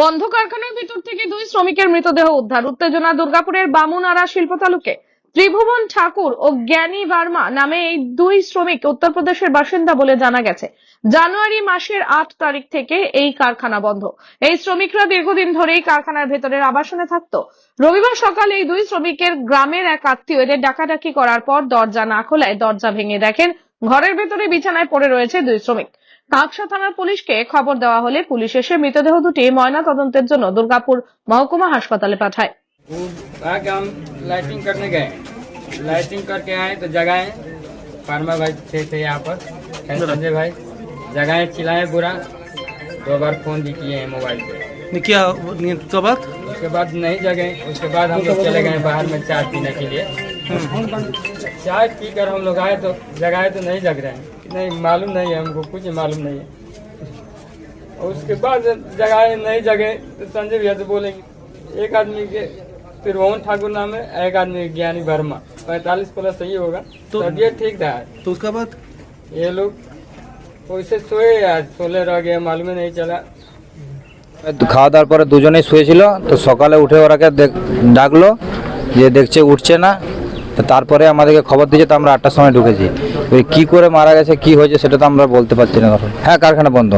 বন্ধ কারখানার ভিতর থেকে দুই শ্রমিকের মৃতদেহ উদ্ধার। উত্তেজনা দুর্গাপুরের বামুনারা শিল্প তালুকে। ত্রিভুবন ঠাকুর ও জ্ঞানী ভার্মা নামে এই দুই শ্রমিক উত্তরপ্রদেশের বাসিন্দা বলে জানা গেছে। জানুয়ারি মাসের আট তারিখ থেকে এই কারখানা বন্ধ। এই শ্রমিকরা দীর্ঘদিন ধরেই কারখানার ভেতরের আবাসনে থাকতো। রবিবার সকালে এই দুই শ্রমিকের গ্রামের এক আত্মীয় এদের ডাকাডাকি করার পর দরজা না খোলায় দরজা ভেঙে দেখেন। ঘরের ভেতরে বিছানায় পড়ে রয়েছে দুই শ্রমিক। কাকসা থানার পুলিশকে খবর দেওয়া হলে পুলিশ এসে মৃতদেহ দুটি ময়না তদন্তের জন্য দুর্গাপুর মহকুমা হাসপাতালে পাঠায় वो आके हम लाइटिंग करने गए लाइटिंग करके आए तो जगाए फार्मा भाई थे थे यहाँ पर है संजय भाई जगाए चिल्लाए बुरा दो बार फोन भी किए हैं मोबाइल पे ने क्या नहीं तो बात उसके बाद नहीं जगे उसके बाद हम लोग चले गए बाहर में चाय पीने के लिए चाय पी कर हम लोग आए तो जगाए तो नहीं जग रहे हैं नहीं मालूम नहीं है हमको कुछ मालूम नहीं है और उसके बाद जगाए नहीं जगे तो संजय भैया से बोलेंगे एक आदमी के त्रिभुवन ठाकुर नाम है एक आदमी ज्ञानी वर्मा पैंतालीस प्लस सही होगा तो- तबीयत ठीक था तो उसका बाद ये लोग वैसे सोए आज सोले रह गए मालूम ही नहीं चला খাওয়া দাওয়ার পরে দুজনেই শুয়েছিল তো সকালে উঠে ওরাকে দেখ- ডাকলো যে দেখছে উঠছে না তো তারপরে আমাদেরকে খবর দিয়েছে তো আমরা আটটার সময় ঢুকেছি ওই কি করে মারা গেছে, কি হয়েছে সেটা তো আমরা বলতে পারছি না হ্যাঁ কারখানা বন্ধ।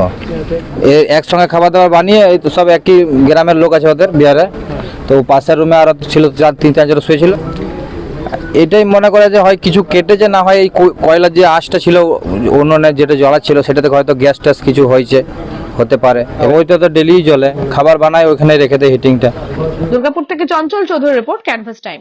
একসঙ্গে খাবার দাবার বানিয়ে এই তো সব একই গ্রামের লোক আছে ওদের বিহারে। তো পাশের রুমে আরও ছিল চার, তিন চারজন শুয়েছিল। এটাই মনে করে যে হয় কিছু কেটেছে না হয় এই কয়লার যে আঁশটা ছিল উনুনে যেটা জ্বলা ছিল, সেটাতে হয়তো গ্যাস ট্যাস কিছু হয়েছে, হতে পারে। এবং ওইটা তো ডেলি জ্বলে। খাবার বানায় ওখানে রেখে দেয় হিটিংটা দুর্গাপুর থেকে Chanchal Chowdhury report canvas time